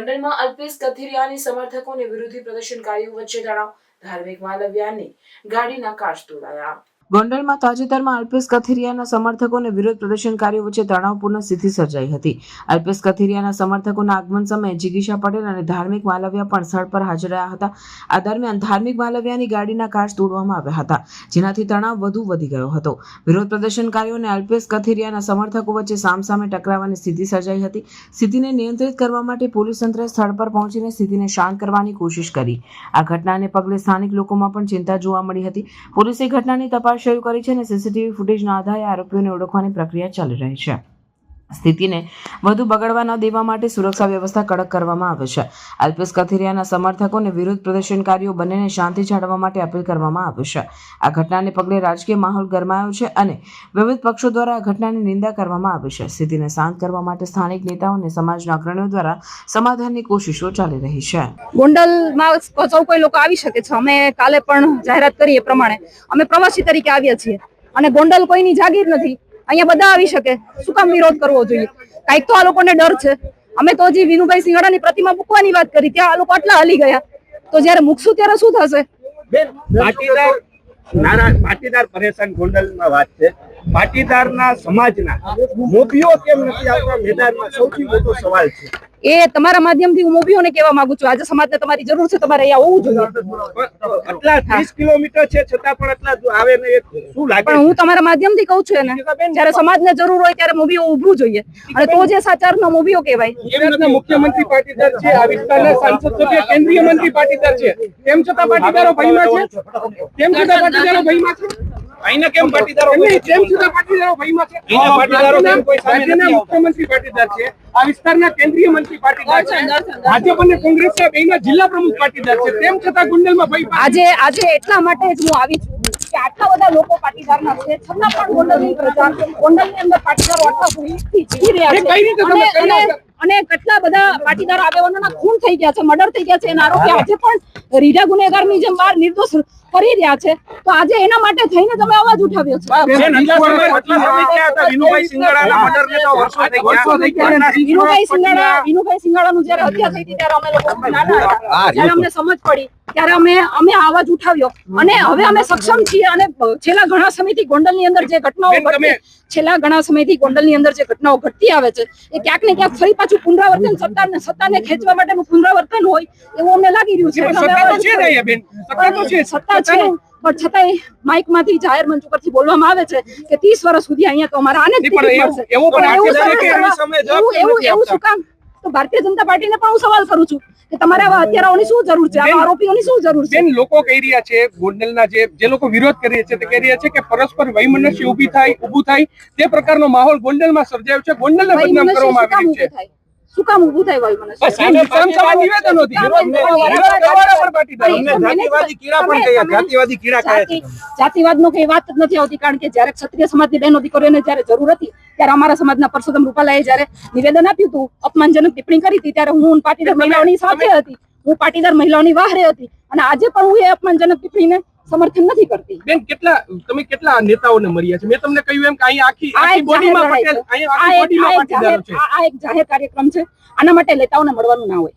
ગોંડલમાં અલ્પેશ કથિરિયાની સમર્થકોને વિરોધી પ્રદર્શનકારીઓ વચ્ચે તણાવ ધાર્મિક માલવ્યાની ગાડીના કાચ તોડાયા. ગોંડલમાં તાજેતરમાં અલ્પેશ કથિરિયાના સમર્થકો અને વિરોધ પ્રદર્શનકારીઓ વચ્ચે તણાવપૂર્ણ સ્થિતિ સર્જાઈ હતી. અલ્પેશ કથિરિયાના સમર્થકોના આગમન સમયે જિગીશા પટેલ અને ધાર્મિક માલવ્યા પણ સ્થળ પર હાજર રહ્યા હતા. આ દરમિયાન ધાર્મિક માલવ્યાની ગાડીના કાચ તોડવામાં આવ્યા હતા, જેનાથી તણાવ વધુ વધી ગયો હતો. વિરોધ પ્રદર્શનકારીઓ અને અલ્પેશ કથિરિયાના સમર્થકો વચ્ચે સામસામે ટકરાવાની સ્થિતિ સર્જાઈ હતી. સ્થિતિને નિયંત્રિત કરવા માટે પોલીસ તંત્ર સ્થળ પર પહોંચીને સ્થિતિને શાંત કરવાની કોશિશ કરી. આ ઘટનાને પગલે સ્થાનિક લોકોમાં પણ ચિંતા જોવા મળી હતી. પોલીસે ઘટનાની તપાસ શરૂ કરી છે અને સીસીટીવી ફૂટેજના આધારે આરોપીઓને ઓળખવાની પ્રક્રિયા ચાલી રહી છે. સ્થિતિને વધુ બગડવા ન દેવા માટે સુરક્ષા વ્યવસ્થા કડક કરવામાં આવે છે. અલ્પેશ કથિરિયાના સમર્થકોને વિરોધ પ્રદર્શનકારીઓ બંનેને શાંતિ જાળવવા માટે અપીલ કરવામાં આવે છે. આ ઘટનાને પગલે રાજકીય માહોલ ગરમાયો છે અને વિવિધ પક્ષો દ્વારા આ ઘટનાની નિંદા કરવામાં આવી છે. સ્થિતિને શાંત કરવા માટે સ્થાનિક નેતાઓ અને સમાજના અગ્રણીઓ દ્વારા સમાધાનની કોશિશો ચાલી રહી છે. ગોંડલમાં સૌ કોઈ લોકો આવી શકે છે. અમે કાલે પણ જાહેરાત કરી એ પ્રમાણે. અમે પ્રવાસી તરીકે આવ્યા છીએ. અને ગોંડલ કોઈની જાગીર નથી. અહીંયા બધા આવી શકે. શું કામ વિરોધ કરવો જોઈએ? કાંઈક તો આ લોકોને ડર છે. અમે તો હજી વિનુભાઈ સિંહડાની પ્રતિમા મૂકવાની વાત કરી. ત્યાં આ લોકો આટલા હાલી ગયા. તો જ્યારે મૂકશું ત્યારે શું થશે? પાટીદાર, નારા પાટીદારમાં વાત છે. પાટીદારના સમાજના મોભીઓ કેમ નથી આવતા? મેદાનમાં સૌથી મોટો સવાલ છે. એ તમારા માધ્યમથી હું મોભીઓને કહેવા માંગુ છું. આજે સમાજને તમારી જરૂર છે તમારે અહીંયા હોવું જોઈએ. આટલા ત્રીસ કિલોમીટર છે છતાં પણ આટલા આવે ને શું લાગે પણ હું તમારા માધ્યમથી કહું છું એને. જ્યારે સમાજને જરૂર હોય ત્યારે મૂવીઓ ઊભું જોઈએ. અને તો જે સાચારનો મોભીઓ કહેવાય. કેવી મુખ્યમંત્રી પાટીદાર છે આ વિસ્તારના સાંસદ સભ્ય કેન્દ્રીય મંત્રી પાટીદાર છે. તેમ છતાં પાટીદારો ભયમાં છે? તેમ છતાં પાટીદારો ભયમાં છે? અહીંના કેમ પાટીદારો નહીં, તેમ પાટીદારો ભયમાં છે. અહીંના પાટીદારો કેમ કોઈ સામે નથી આવતા? મુખ્યમંત્રી પાટીદાર છે. આ વિસ્તારના કેન્દ્રીય મંત્રી પાટીદાર છે. ભાજપ અને કોંગ્રેસના બેયના જિલ્લા પ્રમુખ પાટીદાર છે. તેમ છતાં ગુંડલમાં ભય આજે આજે એટલા માટે જ હું આવી છું કે આટલા બધા લોકો પાટીદારના છે. છતાં પણ ગોંડલની પ્રજા ગોંડલની અંદર પાટીદારો આટલા ભૂમિથી જીવી રહ્યા એ કઈ રીતે છે. તમે અને- કેટલા બધા પાટીદાર આગેવાનોના ખૂન થઈ ગયા છે મર્ડર થઈ ગયા છે એના આરોપી આજે પણ રીઢા ગુનેગારની જેમ બહાર નિર્દોષ ફરી રહ્યા છે. તો આજે એના માટે થઈને તમે અવાજ ઉઠાવ્યો છે. વિનુભાઈ સિંગાડા વિનુભાઈ સિંગાડાનું જ્યારે હત્યા થઈ હતી ત્યારે અમે લોકો અમને સમજ પડી. ત્યારે અમે અમે અવાજ ઉઠાવ્યો. અને હવે અમે સક્ષમ છીએ અને છેલ્લા ઘણા સમયથી ગોંડલની અંદર જે ઘટનાઓ ઘટતી છેલ્લા ઘણા સમયથી ગોંડલની અંદર જે ઘટનાઓ ઘટતી આવે છે એ ક્યાંક ને ક્યાંક ફરી પાછું પુનરાવર્તન સત્તાને સત્તાને ખેંચવા માટેનું પુનરાવર્તન હોય એવું અમને લાગી રહ્યું છે. સત્તા છે પણ છતાંય માઇકમાંથી જાહેર મંચ ઉપરથી બોલવામાં આવે છે કે ત્રીસ વર્ષ સુધી અહીંયા તો અમારા આને જ એવું-? શું કામ? તો ભારતીય જનતા પાર્ટીને પણ હું સવાલ કરું છું કે તમારે આવા હત્યારાઓની શું જરૂર છે? આવા આરોપીઓની શું જરૂર છે? લોકો કહી રહ્યા છે ગોંડલના જે જે લોકો વિરોધ કરી રહ્યા છે તે કહી રહ્યા છે કે પરસ્પર વૈમનસ્ય ઊભી થાય ઊભું થાય. તે પ્રકારનો માહોલ ગોંડલમાં સર્જાયો છે. ગોંડલને બદનામ કરવામાં આવી છે. શું કામ ઊભું થાય ભાઈ મને. જાતિવાદી કીડા પણ તમે- જાતિવાદી કીડા કહે જાતિવાદનો કઈ વાત જ નથી આવતી કારણ કે જ્યારે ક્ષત્રિય સમાજની બહેનો દીકરીઓને જ્યારે જરૂર હતી ત્યારે અમારા સમાજના પરસોત્તમ રૂપાલાએ જ્યારે નિવેદન આપ્યું હતું અપમાનજનક ટિપ્પણી કરી હતી ત્યારે હું પાટીદાર મહિલાઓની સાથે હતી હું પાટીદાર મહિલાઓની વાહરે હતી અને આજે પણ હું એ અપમાનજનક ટિપ્પણીને સમર્થન નથી કરતી. બેન કેટલા તમે કેટલા નેતાઓને મળ્યા છે? મેં તમને કહ્યું એમ કે અહીં આખી આખી બોડીમાં પટેલ આ આખી બોડીમાં પાટીદારો છે. આ- એક જાહેર કાર્યક્રમ છે. આના માટે નેતાઓને મળવાનું ના હોય.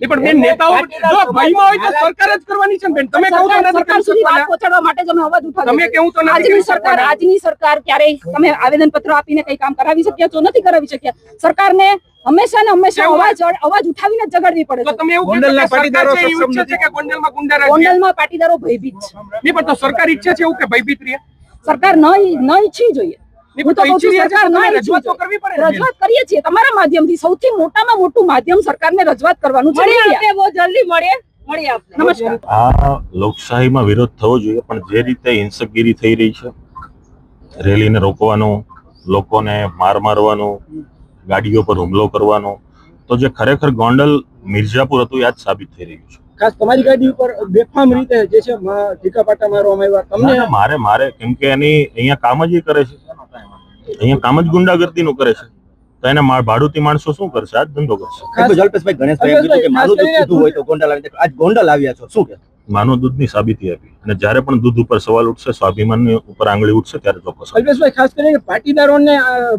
પણ બેન નેતાઓ જો ભયમાં હોય તો સરકાર જ કરવાની છે ને બેન. તમે કહું તો નથી કરી સુધી પહોંચાડવા માટે જ અમે અવાજ ઉઠાવ્યો તમે તો આજની સરકાર આજની સરકાર ક્યારેય તમે આવેદન પત્ર આપીને કઈ કામ કરાવી શક્યા છો? નથી કરાવી શક્યા. સરકારને હંમેશા ને હંમેશા અવાજ અવાજ ઉઠાવીને જ પડે તો તમે એવું ગોંડલના પાટીદારો સક્ષમ નથી. કે ગોંડલમાં ગુંડારાજ ગોંડલમાં પાટીદારો ભયભીત છે. નહીં, પણ તો સરકાર ઈચ્છે છે એવું કે ભયભીત રહે? સરકાર ન ન ઈચ્છવી જોઈએ. હું તો તો કહું છું ઈચ્છી સરકાર ન રજૂઆત તો જોઈએ. કરવી પડે ને રજૂઆત કરીએ છીએ તમારા માધ્યમથી સૌથી મોટામાં મોટું માધ્યમ સરકારને રજૂઆત કરવાનું છે મીડિયા. બહુ જલ્દી મળીએ. મળીએ આપણે. નમસ્કાર. આ લોકશાહીમાં વિરોધ થવો જોઈએ પણ જે રીતે હિંસકગીરી થઈ રહી છે રેલીને રોકવાનું લોકોને માર મારવાનું ગાડીઓ પર હુમલો કરવાનો. તો જે ખરેખર ગોંડલ મિર્જાપુર હતું યાદ સાબિત થઈ રહ્યું છે. ખાસ તમારી ગાડી ઉપર બેફામ રીતે જે છે માં પાટા મારવામાં આવ્યા. તમને મારે મારે કેમ કે એની અહીંયા કામ જ એ કરે છે. અહીંયા કામ જ ગુંડાગર્દીનું કરે છે. તો એને ભાડુતી માણસો શું કરશે? આ ધંધો કરશે. જલ્પેશભાઈ ગણેશભાઈ કીધું કે મારું પીધું હોય તો ગોંડલ આવી આજ ગોંડલ આવ્યા છો. શું કે? માનવ દૂધની સાબિતી આપી. અને જ્યારે પણ દૂધ ઉપર સવાલ ઉઠશે સ્વાભિમાનની ઉપર આંગળી ઉઠશે ત્યારે ચોક્કસ અલ્પેશભાઈ ખાસ કરીને પાટીદારોને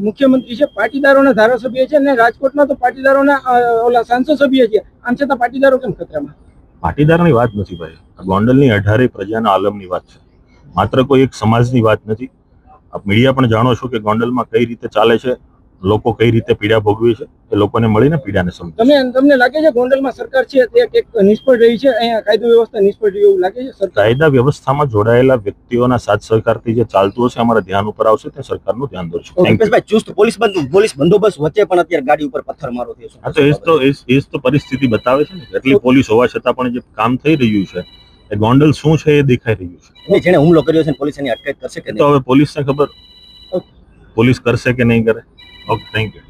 મુખ્યમંત્રી છે પાટીદારોના ધારાસભ્ય છે અને રાજકોટમાં તો પાટીદારોના ઓલા સાંસદ સભ્ય છે. આમ છતાં પાટીદારો કેમ ખતરામાં? પાટીદારની વાત નથી ભાઈ. ગોંડલની અઢારે પ્રજાના આલમની વાત છે. માત્ર કોઈ એક સમાજની વાત નથી. આપ મીડિયા પણ જાણો છો કે ગોંડલમાં કઈ રીતે ચાલે છે. લોકો કઈ રીતે પીડા ભોગવી છે એ લોકોને મળીને પીડાને સમજે તમે તમને લાગે છે ગોંડલમાં સરકાર છે તે એક નિષ્ફળ રહી છે અહીંયા કાયદો વ્યવસ્થા નિષ્ફળ રહી એવું લાગે છે સરકાર? કાયદા વ્યવસ્થામાં જોડાયેલા વ્યક્તિઓના સાથ સહકારથી જે ચાલતું હશે અમારા ધ્યાન ઉપર આવશે તે સરકારનું ધ્યાન દોરશું. ભાઈ ચુસ્ત પોલીસ બંધ પોલીસ બંદોબસ્ત વચ્ચે પણ અત્યારે ગાડી ઉપર પથ્થરમારો થયો છે. તો એ તો એ પરિસ્થિતિ બતાવે છે ને એટલી પોલીસ હોવા છતાં પણ જે કામ થઈ રહ્યું છે એ ગોંડલ શું છે એ દેખાઈ રહ્યું છે. જેને જેણે હુમલો કર્યો છે પોલીસ એની અટકાયત કરશે કે તો હવે પોલીસને ખબર. પોલીસ કરશે કે નહીં કરે? Okay, thank you.